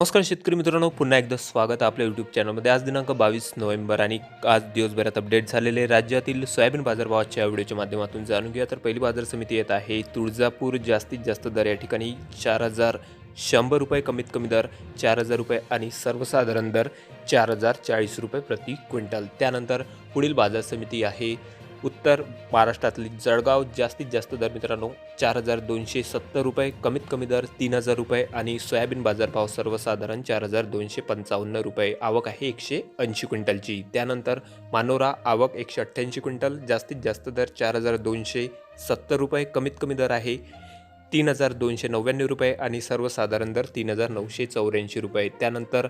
नमस्कार शेतकरी मित्रांनो पुन्हा एकदा स्वागत आपल्या यूट्यूब चॅनलमध्ये आज दिनांक बावीस नोव्हेंबर आणि आज दिवसभरात अपडेट झालेले राज्यातील सोयाबीन बाजारभावाच्या व्हिडिओच्या माध्यमातून जाणून घ्या तर पहिली बाजार समिती येत आहे तुळजापूर. जास्तीत जास्त दर या ठिकाणी चार हजार शंभर रुपये कमीत कमी दर चार हजार रुपये आणि सर्वसाधारण दर चार हजार चाळीस रुपये प्रति क्विंटल. त्यानंतर पुढील बाजार समिती आहे उत्तर महाराष्ट्रातली जळगाव जास्तीत जास्त दर मित्रांनो चार हजार दोनशे सत्तर रुपये कमीत कमी दर तीन हजार रुपये आणि सोयाबीन बाजारभाव सर्वसाधारण चार हजार दोनशे पंचावन्न रुपये. आवक आहे एकशे ऐंशी क्विंटलची. त्यानंतर मानोरा आवक एकशे अठ्ठ्याऐंशी क्विंटल जास्तीत जास्त दर चार हजार दोनशे सत्तर रुपये कमीत कमी दर आहे तीन हजार दोनशे नव्याण्णव रुपये आणि सर्वसाधारण दर तीन हजार नऊशे चौऱ्याऐंशी रुपये. त्यानंतर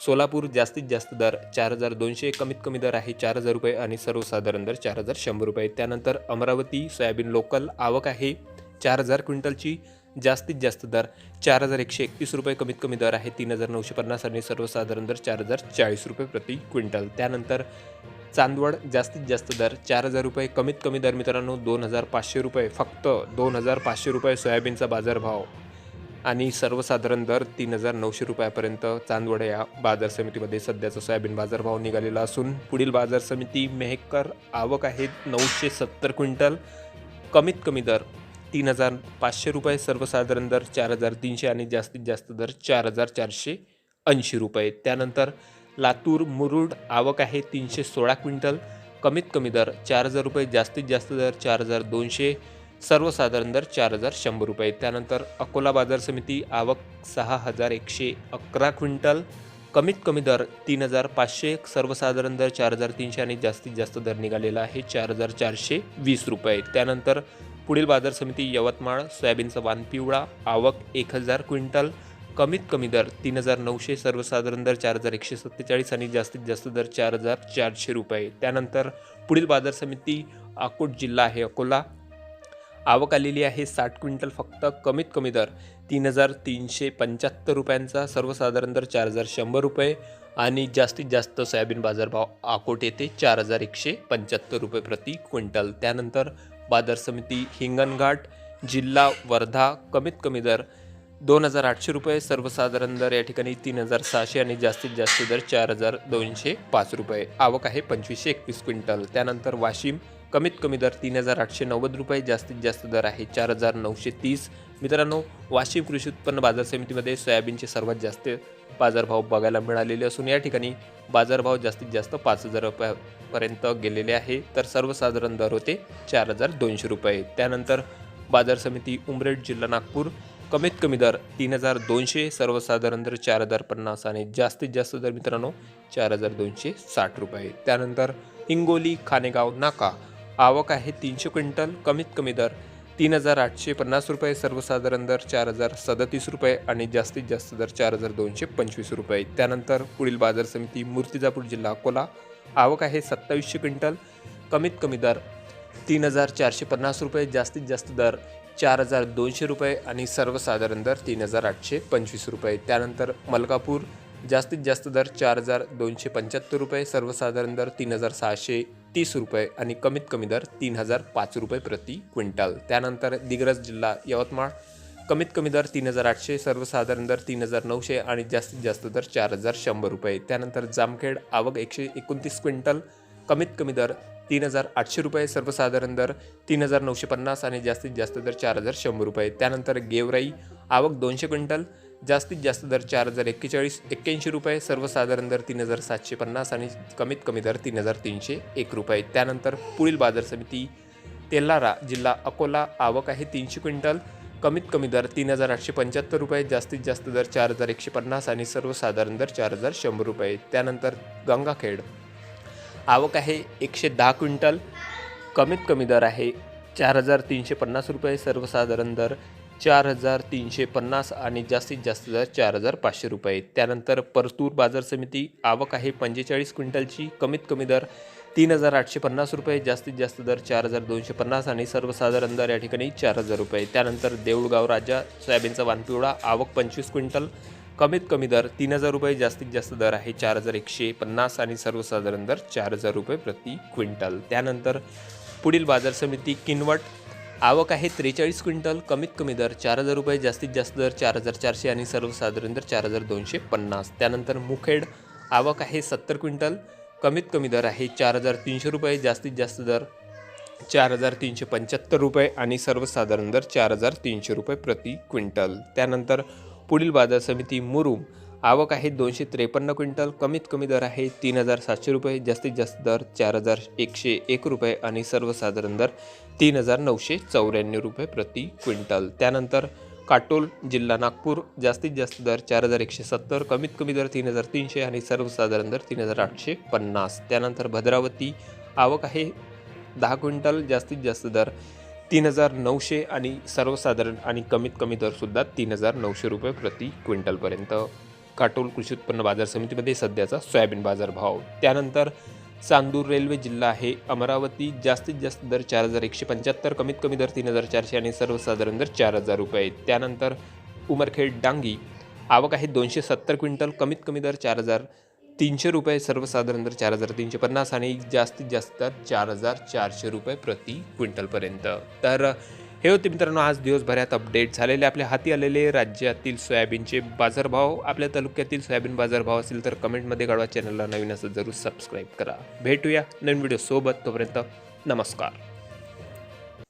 सोलापूर जास्तीत जास्त दर चार हजार दोनशे कमीत कमी दर आहे चार हजार रुपये आणि सर्वसाधारण दर चार हजार शंभर रुपये. त्यानंतर अमरावती सोयाबीन लोकल आवक आहे चार हजार क्विंटलची जास्तीत जास्त दर चार हजार एकशे एकतीस रुपये कमीत कमी दर आहे तीन हजार नऊशे पन्नास आणि सर्वसाधारण दर चार हजार चाळीस रुपये प्रति क्विंटल. त्यानंतर चांदवड जास्तीत जास्त दर चार हजार रुपये कमीत कमी दर मित्रांनो दोन हजार पाचशे रुपये फक्त दोन हजार पाचशे रुपये सोयाबीनचा बाजारभाव. आणि सर्वसाधारण दर तीन हजार नऊशे रुपयापर्यंत चांदवड या बाजार समितीमध्ये सध्याचा सोयाबीन बाजारभाव निघालेला असून पुढील बाजार समिती मेहकर आवक आहे नऊशे सत्तर क्विंटल. कमीत कमी दर तीन हजार पाचशे रुपये सर्वसाधारण दर चार हजार तीनशे आणि जास्तीत जास्त दर चार हजार चारशे ऐंशी रुपये. त्यानंतर लातूर मुरुड आवक आहे तीनशे सोळा क्विंटल. कमीत कमी दर चार हजार रुपये जास्तीत जास्त दर चार हजार दोनशे सर्वसाधारण दर चार हजार शंभर रुपये. त्यानंतर अकोला बाजार समिती आवक सहा हजार एकशे अकरा क्विंटल. कमीत कमी दर तीन हजार पाचशे सर्वसाधारण दर चार हजार तीनशे आणि जास्तीत जास्त दर निघालेला आहे चार हजार चारशे वीस रुपये. त्यानंतर पुढील बाजार समिती यवतमाळ सोयाबीनचा वान पिवळा आवक एक हजार क्विंटल. कमीत कमी दर तीन हजार नऊशे सर्वसाधारण दर चार हजार एकशे सत्तेचाळीस आणि जास्तीत जास्त दर चार हजार चारशे रुपये. त्यानंतर पुढील बाजार समिती अकोट जिल्हा आहे अकोला. आवक आलेली आहे साठ क्विंटल फक्त कमीत कमी दर तीन हजार तीनशे पंच्याहत्तर रुपयांचा सर्वसाधारण दर चार हजार शंभर रुपये आणि जास्तीत जास्त सोयाबीन बाजारभाव आकोट येथे चार हजार एकशे पंच्याहत्तर रुपये प्रति क्विंटल. त्यानंतर बाजार समिती हिंगणघाट जिल्हा वर्धा कमीत कमी दर दोन हजार आठशे रुपये सर्वसाधारण दर या ठिकाणी तीन हजार सहाशे आणि जास्तीत जास्त दर चार हजार दोनशे पाच रुपये. आवक आहे पंचवीसशे एकवीस क्विंटल. त्यानंतर वाशिम कमीत कमी दर तीन हजार आठशे नव्वद रुपये जास्तीत जास्त दर आहे चार हजार नऊशे तीस. मित्रांनो वाशिम कृषी उत्पन्न बाजार समितीमध्ये सोयाबीनचे सर्वात जास्त बाजारभाव बघायला मिळालेले असून या ठिकाणी बाजारभाव जास्तीत जास्त पाच हजार रुपयापर्यंत गेलेले आहे. तर सर्वसाधारण दर होते चार हजार दोनशे रुपये. त्यानंतर बाजार समिती उमरेड जिल्हा नागपूर कमीत कमी दर तीन हजार दोनशे सर्वसाधारण दर चार हजार पन्नास आणि जास्तीत जास्त दर मित्रांनो चार हजार दोनशे साठ रुपये. त्यानंतर हिंगोली खानेगाव नाका आवक आहे तीनशे क्विंटल कमीत कमी दर तीन हजार आठशे पन्नास रुपये सर्वसाधारण दर चार हजार सदतीस रुपये आणि जास्तीत जास्त दर चार हजार दोनशे पंचवीस रुपये. त्यानंतर पुढील बाजार समिती मूर्तिजापूर जिल्हा अकोला. आवक आहे सत्तावीसशे क्विंटल कमीत कमी दर तीन हजार चारशे पन्नास रुपये जास्तीत जास्त दर चार हजार दोनशे रुपये आणि सर्वसाधारण दर तीन हजार आठशे पंचवीस रुपये. त्यानंतर मलकापूर जास्तीत जास्त दर चार हजार दोनशे पंच्याहत्तर रुपये सर्वसाधारण दर तीन हजार सहाशे तीस रुपये आणि कमीत कमी दर तीन हजार पाच रुपये प्रति क्विंटल. त्यानंतर दिग्रज जिल्हा यवतमाळ कमीत कमी दर तीन हजार आठशे सर्वसाधारण दर तीन हजार नऊशे आणि जास्तीत जास्त दर चार हजार शंभर रुपये. त्यानंतर जामखेड आवक एकशे एकोणतीस क्विंटल कमीत कमी दर तीन हजार आठशे रुपये सर्वसाधारण दर तीन हजार नऊशे पन्नास आणि जास्तीत जास्त दर चार हजार शंभर रुपये. त्यानंतर गेवराई आवक दोनशे क्विंटल जास्तीत जास्त दर चार हजार एक्केचाळीस एक्क्याऐंशी रुपये सर्वसाधारण दर तीन हजार सातशे पन्नास आणि कमीत कमी दर तीन हजार तीनशे एक रुपये. त्यानंतर पुढील बाजार समिती तेल्लारा जिल्हा अकोला आवक आहे तीनशे क्विंटल कमीत कमी दर तीन हजार आठशे पंच्याहत्तर रुपये जास्तीत जास्त दर चार हजार एकशे पन्नास आणि सर्वसाधारण दर चार हजार शंभर रुपये. त्यानंतर गंगाखेड आवक आहे एकशे दहा क्विंटल कमीत कमी दर आहे चार हजार तीनशे पन्नास रुपये सर्वसाधारण दर चार हजार तीनशे पन्नास आणि जास्तीत जास्त दर चार हजार पाचशे रुपये. त्यानंतर परतूर बाजार समिती आवक आहे पंचेचाळीस क्विंटलची. कमीत कमी दर तीन हजार आठशे पन्नास रुपये जास्तीत जास्त दर चार हजार दोनशे पन्नास आणि सर्वसाधारण दर या ठिकाणी चार हजार रुपये. त्यानंतर देऊळगाव राजा सोयाबीनचा वानपिवळा आवक पंचवीस क्विंटल. कमीत कमी दर तीन हजार रुपये जास्तीत जास्त दर आहे चार हजार एकशे पन्नास आणि सर्वसाधारण दर चार हजार रुपये प्रति क्विंटल. त्यानंतर पुढील बाजार समिती किनवट आवक आहे त्रेचाळीस क्विंटल कमीत कमी दर चार हजार रुपये जास्तीत जास्त दर चार हजार चारशे आणि सर्वसाधारण दर चार हजार दोनशे पन्नास. त्यानंतर मुखेड आवक आहे सत्तर क्विंटल कमीत कमी दर आहे चार हजार तीनशे रुपये जास्तीत जास्त दर चार हजार तीनशे पंच्याहत्तर रुपये आणि सर्वसाधारण दर चार हजार तीनशे रुपये प्रति क्विंटल. त्यानंतर पुढील बाजार समिती मुरुम आवक आहे दोनशे त्रेपन्न क्विंटल कमीत कमी दर आहे तीन हजार सातशे रुपये जास्तीत जास्त दर चार हजार एकशे एक रुपये आणि सर्वसाधारण दर तीन हजार नऊशे चौऱ्याण्णव रुपये प्रति क्विंटल. त्यानंतर काटोल जिल्हा नागपूर जास्तीत जास्त दर चार हजार एकशे सत्तर कमीत कमी दर तीन हजार तीनशे आणि सर्वसाधारण दर तीन हजार आठशे पन्नास. त्यानंतर भद्रावती आवक आहे दहा क्विंटल जास्तीत जास्त दर तीन हजार नऊशे आणि सर्वसाधारण आणि कमीत कमी दरसुद्धा तीन हजार नऊशे रुपये प्रति क्विंटलपर्यंत. काटोल कृषी उत्पन्न बाजार समितीमध्ये सध्याचा सोयाबीन बाजार भाव. त्यानंतर चांदूर रेल्वे जिल्हा आहे अमरावती जास्तीत जास्त दर चार हजार एकशे पंच्याहत्तर कमीत कमी दर तीन हजार चारशे आणि सर्वसाधारण दर चार हजार रुपये. त्यानंतर उमरखेड डांगी आवक आहे दोनशे सत्तर क्विंटल कमीत कमी दर चार हजार तीनशे रुपये सर्वसाधारण दर चार हजार तीनशे पन्नास आणि जास्तीत जास्त दर चार हजार चारशे रुपये प्रति क्विंटलपर्यंत. तर हे होते मित्रांनो आज दिवसभरात अपडेट झालेले आपल्या हाती आलेले राज्यातील सोयाबीनचे बाजारभाव. आपल्या तालुक्यातील सोयाबीन बाजारभाव असेल तर कमेंटमध्ये कळवा. चॅनलला नवीन असं जरूर सबस्क्राईब करा. भेटूया नवीन व्हिडिओसोबत तोपर्यंत नमस्कार.